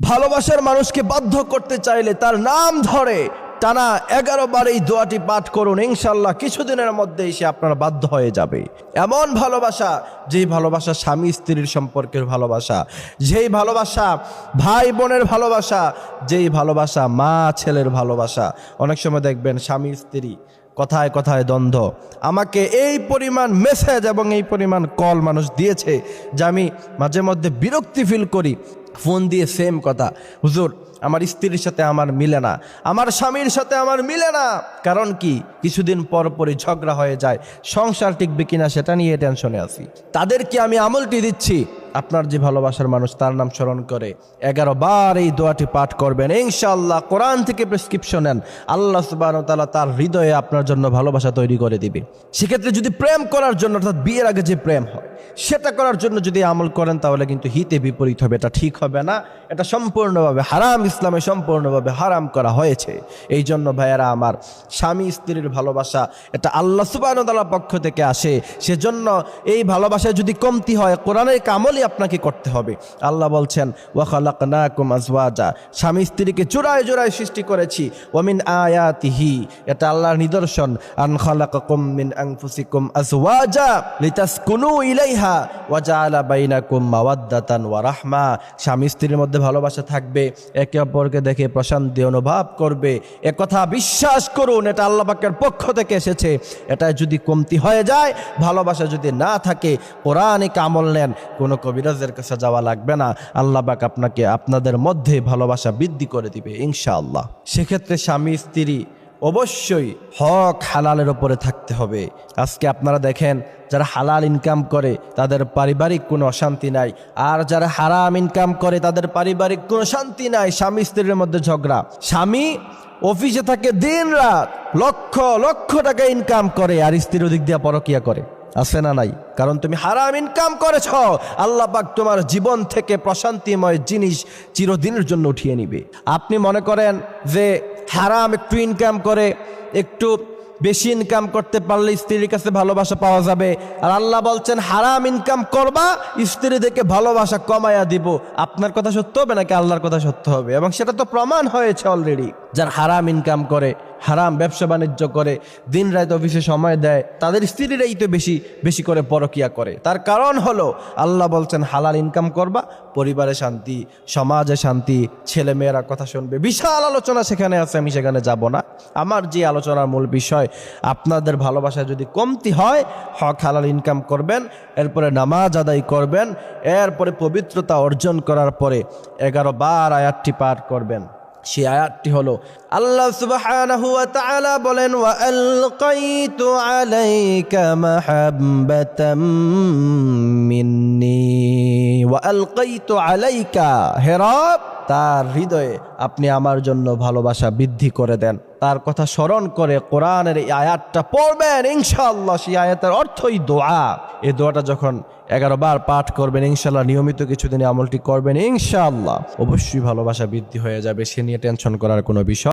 ভালোবাসার মানুষকে বাধ্য করতে চাইলে তার নাম ধরে টানা এগারো বার এই দোয়াটি পাঠ করুন। ইনশাল্লাহ কিছুদিনের মধ্যেই সে আপনার বাধ্য হয়ে যাবে। এমন ভালোবাসা, যেই ভালোবাসা স্বামী স্ত্রীর সম্পর্কের ভালোবাসা, যেই ভালোবাসা ভাই বোনের ভালোবাসা, যেই ভালোবাসা মা ছেলের ভালোবাসা। অনেক সময় দেখবেন স্বামী স্ত্রী কথায় কথায় দ্বন্দ্ব। আমাকে এই পরিমাণ মেসেজ এবং এই পরিমাণ কল মানুষ দিয়েছে, যে আমি মাঝে মধ্যে বিরক্তি ফিল করি। ফোন দিয়ে সেম কথা। হুজুর, আমার স্ত্রীর সাথে আমার মিলে না। আমার স্বামীর সাথে আমার মিলে না। কারণ কি? কিছুদিন পর পরই ঝগড়া হয়ে যায়। সংসার টিকবে কিনা সেটা নিয়ে টেনশনে আছি। তাদেরকে আমি আমলটি দিচ্ছি। আপনার যে ভালোবাসার মানুষ, তার নাম স্মরণ করে। এগারো বার এই দোয়াটি পাঠ করবেন। ইনশাআল্লাহ কোরআন থেকে প্রেসক্রিপশন নেন। আল্লাহ সুবাহ তালা তার হৃদয়ে আপনার জন্য ভালোবাসা তৈরি করে দিবে। সেক্ষেত্রে যদি প্রেম করার জন্য, অর্থাৎ বিয়ের আগে যে প্রেম হয় সেটা করার জন্য যদি আমল করেন, তাহলে কিন্তু হিতে বিপরীত হবে। এটা ঠিক হবে না। এটা সম্পূর্ণভাবে হারাম, ইসলামে সম্পূর্ণভাবে হারাম করা হয়েছে। এই জন্য ভাইয়েরা, আমার স্বামী স্ত্রীর ভালোবাসা, এটা আল্লাহ সুবাহ তালার পক্ষ থেকে আসে। সেজন্য এই ভালোবাসায় যদি কমতি হয় কোরআনের কামলই আপনাকে করতে হবে। আল্লাহ বলছেন ওয়াখালাক না স্বামী স্ত্রীকে জোড়ায় জোড়ায় সৃষ্টি করেছি। ওমিন আয়াতিহি। এটা আল্লাহর নিদর্শন। আন খালাকাকুম মিন আনফুসিকুম আজওয়াজা লিতাসকুনু ইলাইহা। ওয়া জাআলা বাইনাকুম মাওয়াদ্দাতান ওয়া রাহমা। স্বামী স্ত্রীর মধ্যে ভালোবাসা থাকবে, একে অপরকে দেখে প্রশান্তি অনুভব করবে। একথা বিশ্বাস করুন, এটা আল্লাহ পাকের পক্ষ থেকে এসেছে। এটা যদি কমতি হয়ে যায়, ভালোবাসা যদি না থাকে কোরআনে কামল নেন, কোনো কবিরাজের কাছে যাওয়া লাগবে না। আল্লাহ পাক আপনাকে আপনাদের মধ্যে ভালোবাসা বৃদ্ধি করে দিবে, ইনশাআল্লাহ। সেক্ষেত্রে স্বামী স্ত্রী অবশ্যই হক হালালের ওপরে থাকতে হবে। আজকে আপনারা দেখেন, যারা হালাল ইনকাম করে, তাদের পারিবারিক কোনো অশান্তি নাই। আর যারা হারাম ইনকাম করে, তাদের পারিবারিক কোনো শান্তি নাই। স্বামী স্ত্রীর মধ্যে ঝগড়া। স্বামী অফিসে থাকে দিন রাত, লক্ষ লক্ষ টাকা ইনকাম করে, আর স্ত্রীর ওদিক দিয়ে পরকিয়া করে। আছে না নাই? কারণ তুমি হারাম ইনকাম করেছ, আল্লাহ পাক তোমার জীবন থেকে প্রশান্তিময় জিনিস চিরদিনের জন্য উঠিয়ে নিবে। আপনি মনে করেন যে হারাম একটু ইনকাম করে একটু বেশি ইনকাম করতে পারলে স্ত্রীর কাছে ভালোবাসা পাওয়া যাবে। আর আল্লাহ বলছেন, হারাম ইনকাম করবা, স্ত্রী থেকে ভালোবাসা কমায়া দিব। আপনার কথা সত্য হবে নাকি আল্লাহর কথা সত্য হবে? এবং সেটা তো প্রমাণ হয়েছে অলরেডি যার হারাম ইনকাম করে, হারাম ব্যবসা বাণিজ্য করে, দিন রাত অফিসে সময় দেয়, তাদের স্ত্রীরাই তো বেশি বেশি করে পরকিয়া করে। তার কারণ হলো, আল্লাহ বলছেন, হালাল ইনকাম করবা, পরিবারে শান্তি, সমাজে শান্তি ছেলে মেয়েরা কথা শুনবে। বিশাল আলোচনা সেখানে আছে, আমি সেখানে যাব না। আমার যে আলোচনার মূল বিষয় আপনাদের ভালোবাসা যদি কমতি হয়, হক, হালাল ইনকাম করবেন, এরপরে নামাজ আদায় করবেন, এরপরে পবিত্রতা অর্জন করার পরে এগারো বার আয়াতটি পাঠ করবেন। সেই আয়াতটি হলো, আল্লাহ সুবহানাহু বলেন, ওয়া মিন্নি। আলাইকা, হে রব, তার হৃদয়ে আপনি আমার জন্য ভালোবাসা বৃদ্ধি করে দেন। তার কথা স্মরণ করে কোরআনের এই আয়াতটা পড়বেন, ইনশাআল্লাহ। সেই আয়াতের অর্থই দোয়া। এই দোয়াটা যখন এগারো বার পাঠ করবেন ইনশাল্লাহ নিয়মিত কিছুদিন আমলটি করবেন, ইনশাআল্লাহ। অবশ্যই ভালোবাসা বৃদ্ধি হয়ে যাবে, সে নিয়ে টেনশন করার কোনো বিষয়